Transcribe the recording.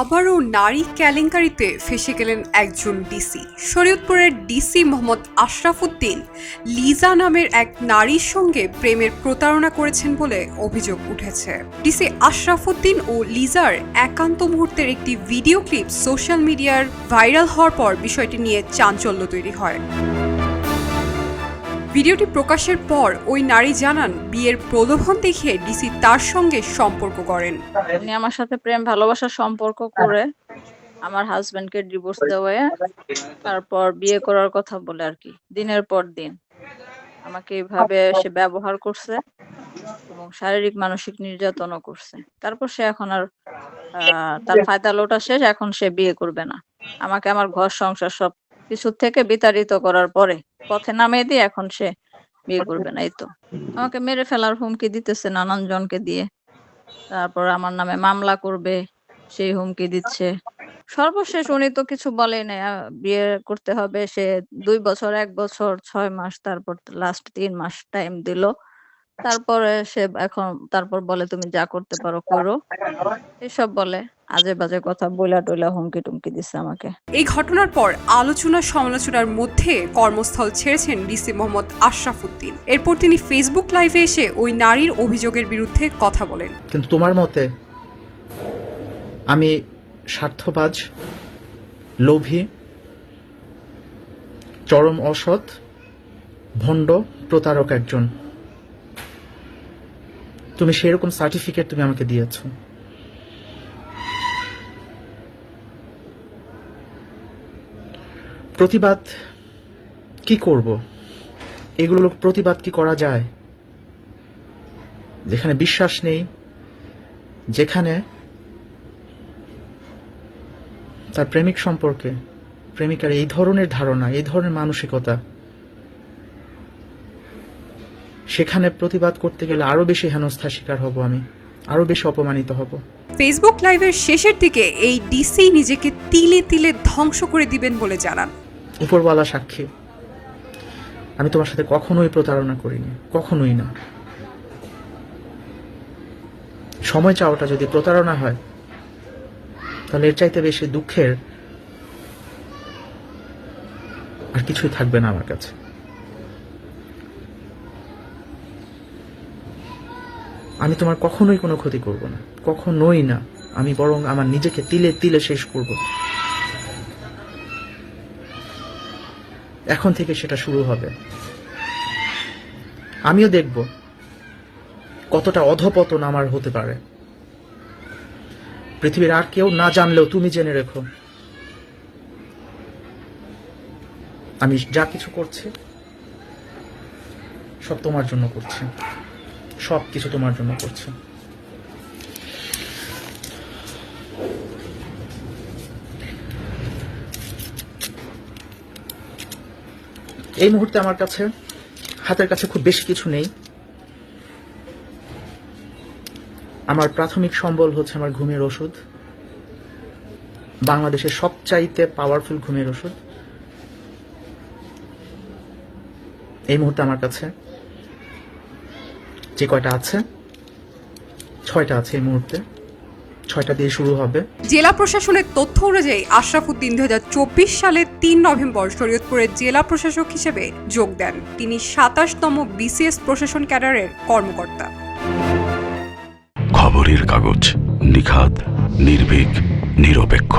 আবারও নারী কেলেঙ্কারিতে ফেসে গেলেন একজন ডিসি। শরীয়তপুরের ডিসি মোহাম্মদ আশরাফুদ্দিন লিজা নামের এক নারীর সঙ্গে প্রেমের প্রতারণা করেছেন বলে অভিযোগ উঠেছে। ডিসি আশরাফুদ্দিন ও লিজার একান্ত মুহূর্তের একটি ভিডিও ক্লিপ সোশ্যাল মিডিয়ার ভাইরাল হওয়ার পর বিষয়টি নিয়ে চাঞ্চল্য তৈরি হয়। ভিডিওটি প্রকাশের পর ওই নারী জানান, বিয়ের প্রলোভন দেখিয়ে ডিসি তার সঙ্গে সম্পর্ক করেন। উনি আমার সাথে প্রেম, ভালোবাসার সম্পর্ক করে আমার হাজবেন্ডকে ডিভোর্স দেওয়ায় তারপর বিয়ে করার কথা বলে আর কি, দিনের পর দিন। আমাকে এইভাবে সে ব্যবহার করছে এবং শারীরিক, মানসিক নির্যাতনও করছে। তারপর সে এখন আর তার ফায়দা লোটা শেষ, এখন সে বিয়ে করবে না। আমাকে আমার ঘর, সংসার সব কিছু থেকে বিতাড়িত করার পরে পথে নামিয়ে দিয়ে এখন সে বিয়ে করবে না তো। আমাকে মেরে ফেলার হুমকি দিতেছে নানান জনকে দিয়ে। তারপর আমার নামে মামলা করবে সেই হুমকি দিচ্ছে। সর্বশেষ উনি তো কিছু বলে আহ, বিয়ে করতে হবে সে দুই বছর এক বছর ছয় মাস তারপর লাস্ট তিন মাস টাইম দিল। তারপরে সে এখন তারপর বলে তুমি যা করতে পারো করো। এসব বলে। আজে বাজে কথা বইলা টইলা হুমকি টুমকি দিচ্ছে আমাকে। এই ঘটনার পর আলোচনা সমালোচনার মধ্যে কর্মস্থল ছেড়েছেন ডিসি মোহাম্মদ আশরাফুদ্দিন এরপর তিনি ফেসবুক লাইভে এসে ওই নারীর অভিযোগের বিরুদ্ধে কথা বলেন। কিন্তু তোমার মতে আমি স্বার্থবাজ লোভী চরম অসৎ ভণ্ড প্রতারক একজন? তুমি সেরকম সার্টিফিকেট তুমি আমাকে দিয়েছ। প্রতিবাদ কি করব? এগুলো প্রতিবাদ কি করা যায়? যেখানে বিশ্বাস নেই, যেখানে তার প্রেমিক সম্পর্কে, প্রেমিকার এই ধরনের ধারণা, এই ধরনের মানসিকতা সেখানে প্রতিবাদ করতে গেলে আরও বেশি হেনস্থার শিকার হব আমি আরও বেশি অপমানিত হব। ফেসবুক লাইভের শেষের দিকে এই ডিসি নিজেকে তিলে তিলে ধ্বংস করে দিবেন বলে জানান। উপরওয়ালা সাক্ষী আমি তোমার সাথে কখনোই প্রতারণা করিনি কখনোই না। সময় চাওয়াটা যদি প্রতারণা হয় তাহলে এর চাইতে বেশি দুঃখের আর কিছুই থাকবে না আমার কাছে। আমি তোমার কখনোই কোনো ক্ষতি করব না। কখনোই না। আমি বরং আমার নিজেকে তিলে তিলে শেষ করব। এখন থেকে সেটা শুরু হবে। আমিও দেখব কতটা অধপতন আমার হতে পারে। পৃথিবীর আর কেউ না জানলেও তুমি জেনে রেখো। আমি যা কিছু করছি, সব তোমার জন্য করছি। সব কিছু তোমার জন্য করছি। এই মুহূর্তে আমার কাছে, হাতের কাছে খুব বেশি কিছু নেই। আমার প্রাথমিক সম্বল হচ্ছে আমার ঘুমের ওষুধ। বাংলাদেশের সবচাইতে পাওয়ারফুল ঘুমের ওষুধ। এই মুহূর্তে আমার কাছে যে কয়টা আছে? ছয়টা আছে এই মুহূর্তে। ছয়টা দিয়ে শুরু হবে। জেলা প্রশাসনের তথ্য অনুযায়ী আশরাফুদ্দিন দু সালের তিন নভেম্বর শরীয়তপুরের জেলা প্রশাসক হিসেবে যোগ দেন। তিনি সাতাশতম বিসিএস প্রশাসন ক্যাডারের কর্মকর্তা। খবরের কাগজ নিখাত নির্ভীক নিরপেক্ষ।